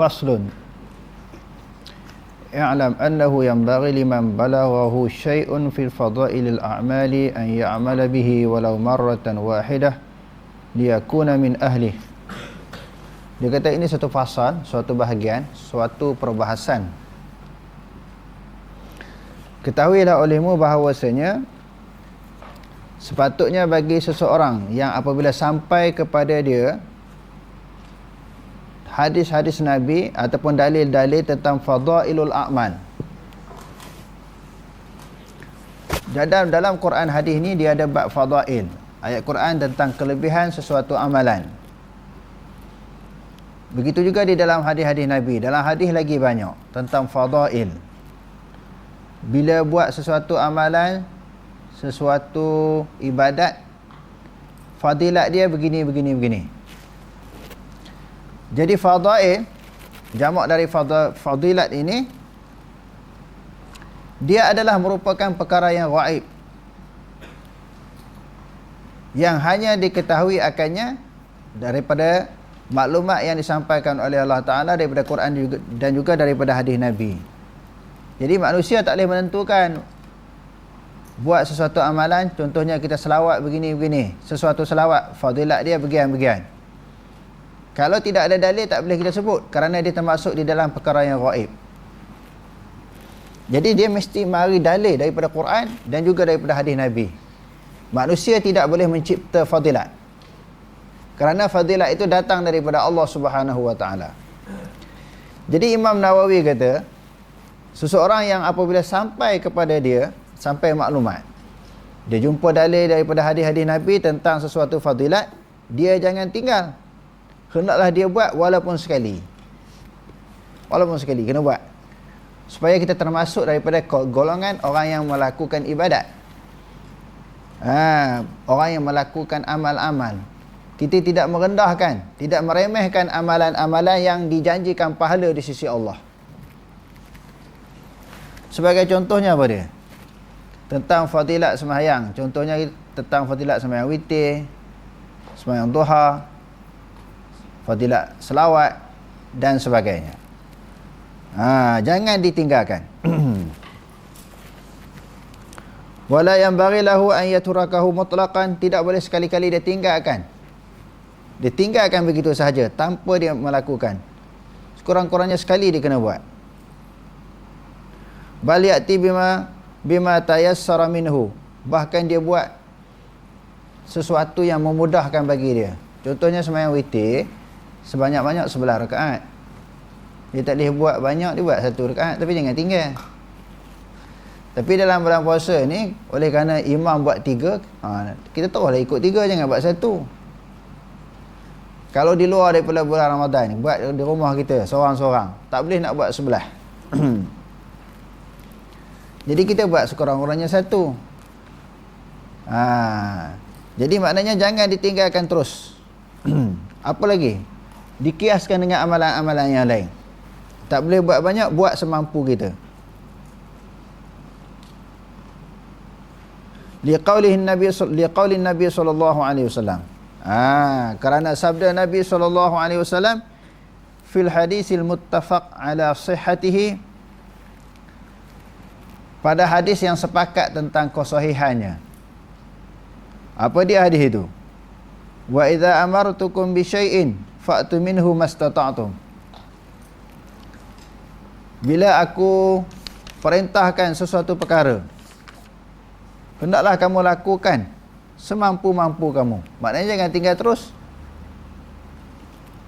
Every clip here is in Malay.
faslun i'lam annahu yanbaghi liman balaghahu syai'un fil fadailil a'mali an ya'mala bihi walau marratan wahidah liyakuna min ahli dia kata ini satu fasal, suatu bahagian, suatu perbahasan. Ketahuilah olehmu bahawasanya sepatutnya bagi seseorang yang apabila sampai kepada dia hadis-hadis Nabi ataupun dalil-dalil tentang fadailul a'mal. Dalam dalam Quran hadis ni dia ada bab fadail. Ayat Quran tentang kelebihan sesuatu amalan. Begitu juga di dalam hadis-hadis Nabi. Dalam hadis lagi banyak tentang fadail. Bila buat sesuatu amalan, sesuatu ibadat, fadilat dia begini, begini, begini. Jadi fadail jamak dari fadilat ini dia adalah merupakan perkara yang gaib. Yang hanya diketahui akannya daripada maklumat yang disampaikan oleh Allah Taala daripada Quran dan juga daripada hadis Nabi. Jadi manusia tak boleh menentukan buat sesuatu amalan contohnya kita selawat begini-begini sesuatu selawat fadilat dia bagian-bagian kalau tidak ada dalil tak boleh kita sebut kerana dia termasuk di dalam perkara yang gaib. Jadi dia mesti mari dalil daripada Quran dan juga daripada hadis Nabi. Manusia tidak boleh mencipta fadilat. Kerana fadilat itu datang daripada Allah Subhanahu Wa Taala. Jadi Imam Nawawi kata, seseorang yang apabila sampai kepada dia, sampai maklumat, dia jumpa dalil daripada hadis-hadis Nabi tentang sesuatu fadilat, dia jangan tinggal hendaklah dia buat walaupun sekali. Walaupun sekali kena buat. Supaya kita termasuk daripada golongan orang yang melakukan ibadat. Ha, orang yang melakukan amal-amal. Kita tidak merendahkan tidak meremehkan amalan-amalan yang dijanjikan pahala di sisi Allah. Sebagai contohnya apa dia? Tentang fadilat sembahyang contohnya tentang fadilat sembahyang witir sembahyang duha fadilat selawat dan sebagainya. Ha, jangan ditinggalkan. Wala yang barilahu an yaturakahu mutlaqan tidak boleh sekali-kali dia tinggalkan. Dia tinggalkan begitu sahaja tanpa dia melakukan. Sekurang-kurangnya sekali dia kena buat. Bal ya'ti bima bima tayassara minhu. Bahkan dia buat sesuatu yang memudahkan bagi dia. Contohnya sembahyang witir, sebanyak-banyak sebelah rakaat. Dia tak boleh buat banyak dia buat satu rakaat tapi jangan tinggal. Tapi dalam bulan puasa ni oleh kerana imam buat tiga ha, kita tahu lah ikut tiga jangan buat satu. Kalau di luar daripada bulan Ramadan ni buat di rumah kita seorang-seorang tak boleh nak buat sebelah. Jadi kita buat sekurang-kurangnya satu. Ha, jadi maknanya jangan ditinggalkan terus. Apa lagi dikiaskan dengan amalan-amalan yang lain. Tak boleh buat banyak, buat semampu kita. Liqaulihi Nabi liqauli Nabi sallallahu alaihi wasallam. Ah, kerana sabda Nabi sallallahu alaihi wasallam fil hadisil muttafaq ala sihhatihi pada hadis yang sepakat tentang kesahihannya. Apa dia hadis itu? Wa idza amartukum bi syai'in fa'tu minhu mastata'tum. Bila aku perintahkan sesuatu perkara hendaklah kamu lakukan semampu-mampu kamu. Maknanya jangan tinggal terus.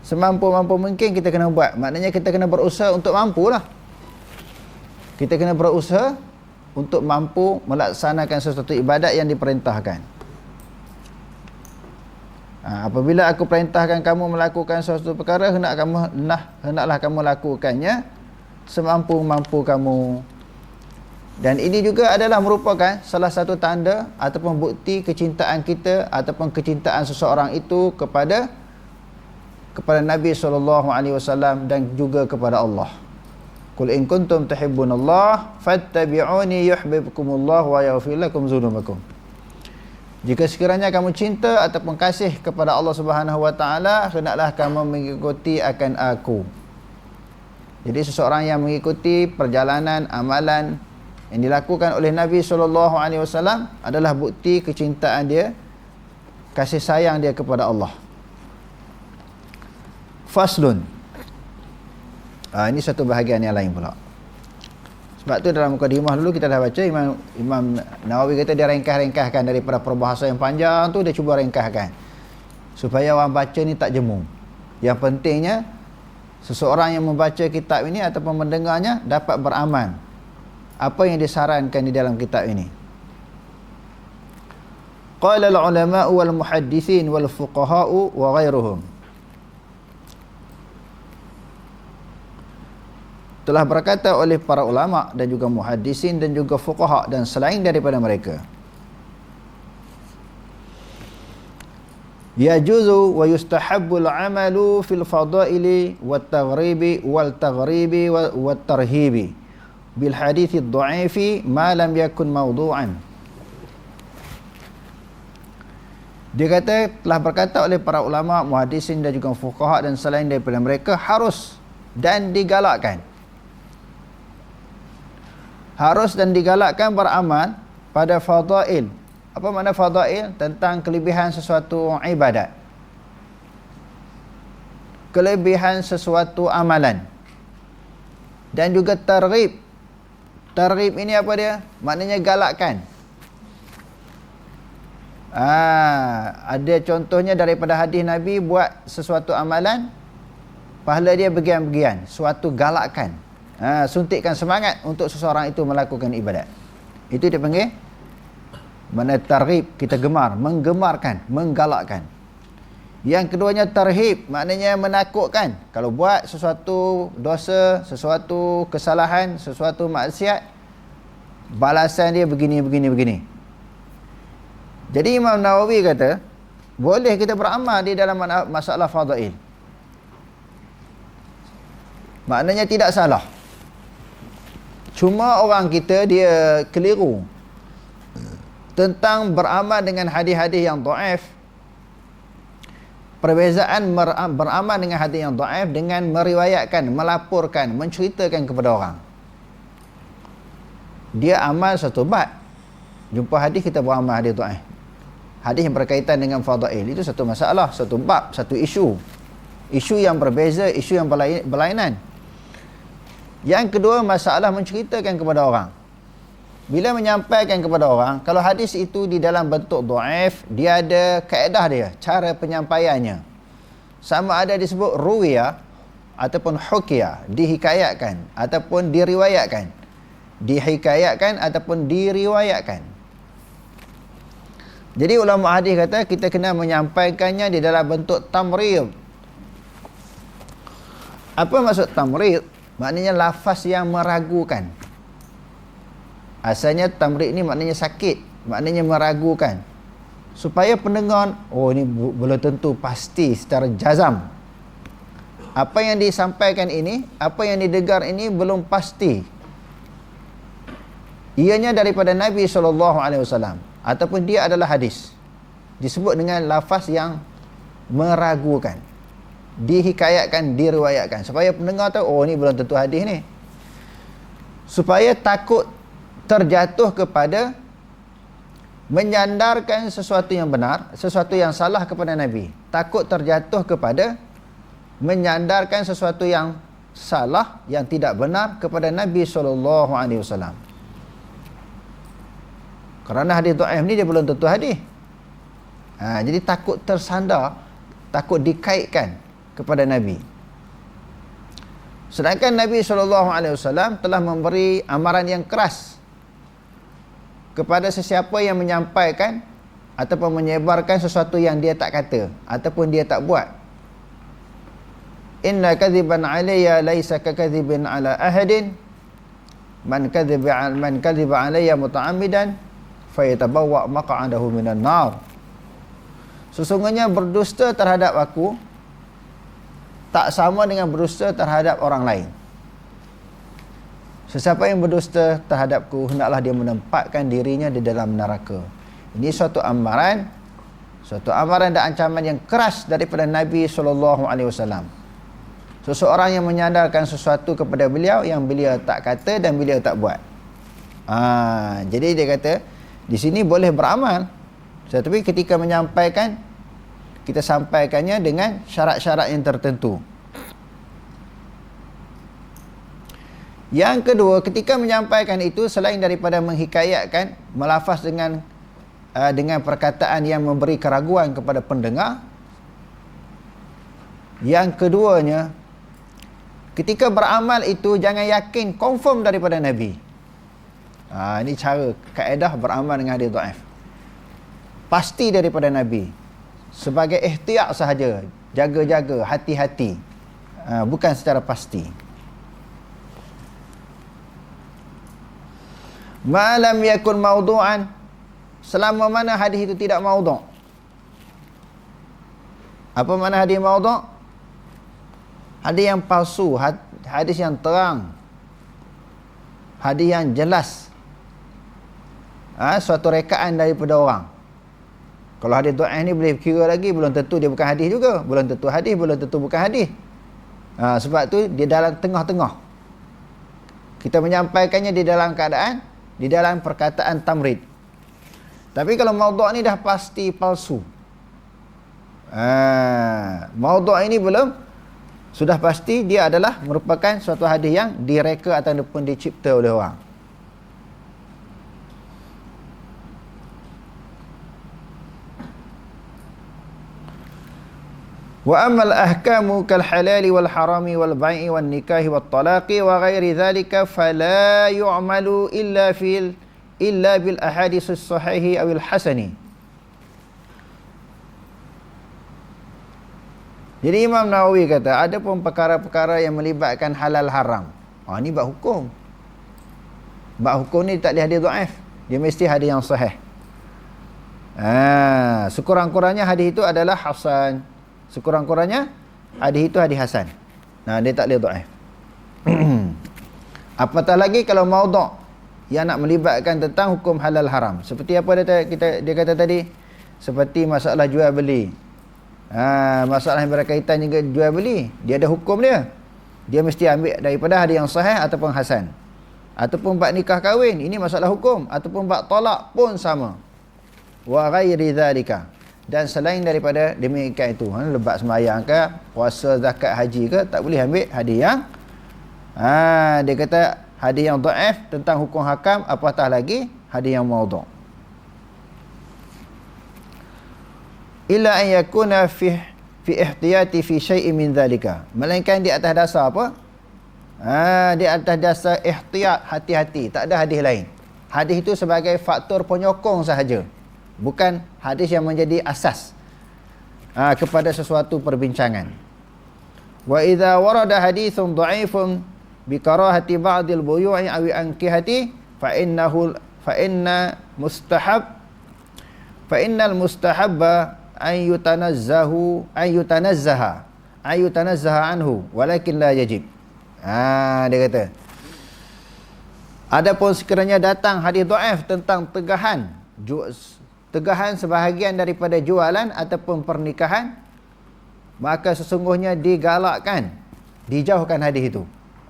Semampu-mampu mungkin kita kena buat. Maknanya kita kena berusaha untuk mampu lah kita kena berusaha untuk mampu melaksanakan sesuatu ibadat yang diperintahkan Ha, apabila aku perintahkan kamu melakukan sesuatu perkara hendak kamu nah hendaklah kamu lakukannya semampu-mampu kamu. Dan ini juga adalah merupakan salah satu tanda ataupun bukti kecintaan kita ataupun kecintaan seseorang itu kepada kepada Nabi sallallahu alaihi wasallam dan juga kepada Allah. Qul in kuntum tuhibbunallah fattabi'uni yuhibbukumullah wa yaghfir lakum dzunubakum. Jika sekiranya kamu cinta ataupun kasih kepada Allah Subhanahu wa taala, hendaklah kamu mengikuti akan aku. Jadi seseorang yang mengikuti perjalanan amalan yang dilakukan oleh Nabi sallallahu alaihi wasallam adalah bukti kecintaan dia, kasih sayang dia kepada Allah. Faslun. Ah ini satu bahagian yang lain pula. Sebab tu dalam mukadimah dulu kita dah baca Imam Imam Nawawi kata dia ringkas-ringkaskan daripada perbahasan yang panjang tu dia cuba ringkaskan. Supaya orang baca ni tak jemu. Yang pentingnya seseorang yang membaca kitab ini ataupun mendengarnya dapat beramal. Apa yang disarankan di dalam kitab ini? Qala al-ulama wal muhaddithin wal fuqaha wa ghairuhum telah berkata oleh para ulama dan juga muhaddisin dan juga fuqaha dan selain daripada mereka. Yajuzu wa yustahabbu al-amalu fil fadaili wat taghribi wal taghribi wat tarhibi bil hadith ad-dha'ifi ma lam yakun mawdu'an. Dia kata telah berkata oleh para ulama muhaddisin dan juga fuqaha dan selain daripada mereka harus dan digalakkan harus dan digalakkan beramal pada fadail. Apa makna fadail? Tentang kelebihan sesuatu ibadat. Kelebihan sesuatu amalan. Dan juga targhib. Targhib ini apa dia? Maknanya galakkan. Ah, ada contohnya daripada hadis Nabi buat sesuatu amalan pahala dia bagian-bagian, suatu galakkan ha, suntikkan semangat untuk seseorang itu melakukan ibadat. Itu dia panggil mana tarhib kita gemar, menggemarkan, menggalakkan. Yang keduanya tarhib, maknanya menakutkan. Kalau buat sesuatu dosa, sesuatu kesalahan, sesuatu maksiat, balasan dia begini, begini, begini. Jadi Imam Nawawi kata, boleh kita beramal di dalam masalah fadail. Maknanya tidak salah. Cuma orang kita dia keliru tentang beramal dengan hadis-hadis yang dhaif. Perbezaan beramal dengan hadis yang dhaif dengan meriwayatkan, melaporkan, menceritakan kepada orang. Dia amal satu bab. Jumpa hadis kita beramal hadis dhaif. Hadis yang berkaitan dengan fadail itu satu masalah, satu bab, satu isu. Isu yang berbeza, isu yang berlainan. Yang kedua masalah menceritakan kepada orang. Bila menyampaikan kepada orang, kalau hadis itu di dalam bentuk dhaif, dia ada kaedah dia, cara penyampaiannya. Sama ada disebut ruwiya ataupun hukiya, dihikayatkan ataupun diriwayatkan. Dihikayatkan ataupun diriwayatkan. Jadi ulama hadis kata kita kena menyampaikannya di dalam bentuk tamrid. Apa maksud tamrid? Maknanya lafaz yang meragukan. Asalnya tamrid ni maknanya sakit, maknanya meragukan. Supaya pendengar, oh ini belum tentu pasti secara jazam. Apa yang disampaikan ini, apa yang didengar ini belum pasti. Ianya daripada Nabi SAW ataupun dia adalah hadis. Disebut dengan lafaz yang meragukan dihikayatkan, diriwayatkan supaya pendengar tahu oh ni belum tentu hadis ni. Supaya takut terjatuh kepada menyandarkan sesuatu yang benar, sesuatu yang salah kepada Nabi. Takut terjatuh kepada menyandarkan sesuatu yang salah yang tidak benar kepada Nabi sallallahu alaihi wasallam. Kerana hadis dhaif ni dia belum tentu hadis. Ha, jadi takut tersandar, takut dikaitkan kepada Nabi. Sedangkan Nabi SAW telah memberi amaran yang keras kepada sesiapa yang menyampaikan ataupun menyebarkan sesuatu yang dia tak kata ataupun dia tak buat. Inna kadhiban alayya laysa kakadhibin ala ahadin. Man kadhiba man kadhiba alayya muta'ammidan fayatabawwa maq'adahu minan nar. Sesungguhnya berdusta terhadap aku tak sama dengan berdusta terhadap orang lain Sesiapa yang berdusta terhadapku hendaklah dia menempatkan dirinya di dalam neraka. Ini suatu amaran suatu amaran dan ancaman yang keras daripada Nabi sallallahu alaihi wasallam. Seseorang yang menyandarkan sesuatu kepada beliau yang beliau tak kata dan beliau tak buat. Ha, jadi dia kata di sini boleh beramal tetapi ketika menyampaikan kita sampaikannya dengan syarat-syarat yang tertentu. Yang kedua, ketika menyampaikan itu selain daripada menghikayatkan, melafaz dengan uh, dengan perkataan yang memberi keraguan kepada pendengar. Yang keduanya, ketika beramal itu jangan yakin confirm daripada Nabi. Ha, ini cara kaedah beramal dengan hadis dhaif. Pasti daripada Nabi. Sebagai ihtiyat sahaja, jaga-jaga, hati-hati. Ha, bukan secara pasti. Malam yakun maudu'an Selama mana hadis itu tidak maudhu' Apa mana hadis maudhu' Hadis yang palsu Hadis yang terang. Hadis yang jelas. Ha, Suatu rekaan daripada orang Kalau hadis do'ah ni boleh kira lagi Belum tentu dia bukan hadis juga Belum tentu hadis, belum tentu bukan hadis ha, Sebab tu dia dalam tengah-tengah Kita menyampaikannya di dalam keadaan di dalam perkataan tamrid. Tapi kalau maudhu' ni dah pasti palsu. Ha, maudhu' ini belum sudah pasti dia adalah merupakan suatu hadis yang direka ataupun dicipta oleh orang. واما الاحكام كالحلال والحرام والبيع والنكاح والطلاق وغير ذلك فلا illa الا في الا بالاحاديث الصحيح او الحسن Jadi Imam Nawawi kata ada pun perkara-perkara yang melibatkan halal haram. Ha ni bab hukum. Bab hukum ni tak boleh ada dhaif. Dia mesti ada yang sahih. Ha sekurang-kurangnya hadis itu adalah hasan sekurang-kurangnya hadis itu hadis hasan. Nah, dia tak boleh dhaif. Apatah lagi kalau maudhu' yang nak melibatkan tentang hukum halal haram. Seperti apa dia kita dia kata tadi? Seperti masalah jual beli. Ha, masalah yang berkaitan dengan jual beli, dia ada hukum dia. Dia mesti ambil daripada hadis yang sahih ataupun hasan. Ataupun bab nikah kahwin, ini masalah hukum ataupun bab talak pun sama. Wa ghairi dzalika dan selain daripada demikian itu ha, lebat semayang ke puasa zakat haji ke tak boleh ambil hadis yang ha, dia kata hadis yang dhaif tentang hukum hakam apatah lagi hadis yang maudhu. Illa an yakuna fi fi ihtiyati fi syai'in min dhalika. Melainkan di atas dasar apa? Ha, di atas dasar ihtiyat hati-hati. Tak ada hadis lain. Hadis itu sebagai faktor penyokong sahaja bukan hadis yang menjadi asas uh, kepada sesuatu perbincangan. Wa idza warada hadithun dha'ifun bi karahati ba'dil buyu'i aw ankihati fa innahu fa inna mustahab fa innal mustahabba an yutanazzahu an yutanazzaha an yutanazzaha anhu walakin la yajib. Ah dia kata Adapun sekiranya datang hadis dhaif tentang tegahan tegahan sebahagian daripada jualan ataupun pernikahan maka sesungguhnya digalakkan dijauhkan hadis itu.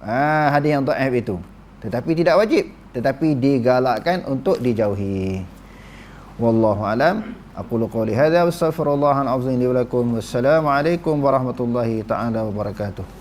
Ha, hadis yang dhaif itu. Tetapi tidak wajib tetapi digalakkan untuk dijauhi. Wallahu alam. Aku qouli hadza wastaghfirullahal azim li wa lakum. Wassalamu alaikum warahmatullahi taala wabarakatuh